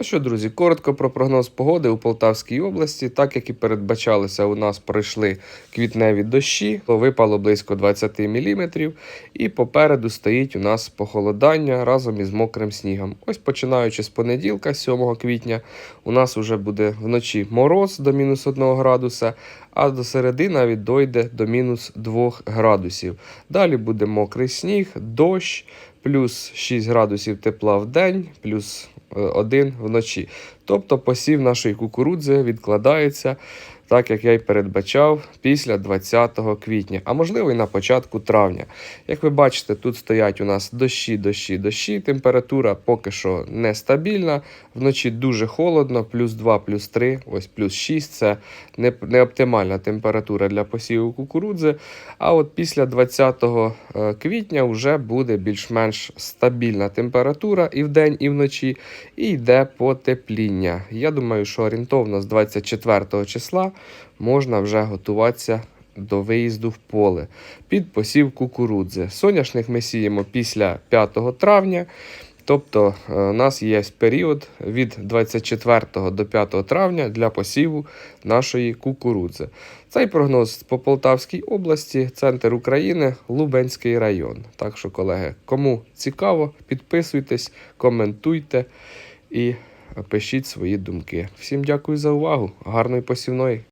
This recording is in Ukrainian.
Ну що, друзі, коротко про прогноз погоди у Полтавській області. Так як і передбачалося, у нас пройшли квітневі дощі, випало близько 20 мм, і попереду стоїть у нас похолодання разом із мокрим снігом. Ось починаючи з понеділка, 7 квітня, у нас вже буде вночі мороз до мінус 1 градуса, а до середи навіть дойде до мінус 2 градусів. Далі буде мокрий сніг, дощ, плюс 6 градусів тепла в день, плюс 1 вночі. Тобто посів нашої кукурудзи відкладається, так як я й передбачав, після 20 квітня, а можливо і на початку травня. Як ви бачите, тут стоять у нас дощі, дощі, дощі. Температура поки що нестабільна. Вночі дуже холодно, плюс 2, плюс 3, ось плюс 6 це не, не оптимальна температура для посіву кукурудзи. А от після 20 е, квітня вже буде більш-менш стабільна температура і вдень, і вночі, і йде потепління. Я думаю, що орієнтовно з 24 числа можна вже готуватися до виїзду в поле під посів кукурудзи. Соняшник ми сіємо після 5 травня. Тобто е, у нас є період від 24 до 5 травня для посіву нашої кукурудзи. Цей прогноз по Полтавській області, центр України, Лубенський район. Так що, колеги, кому цікаво, підписуйтесь, коментуйте і пишіть свої думки. Всім дякую за увагу. Гарної посівної!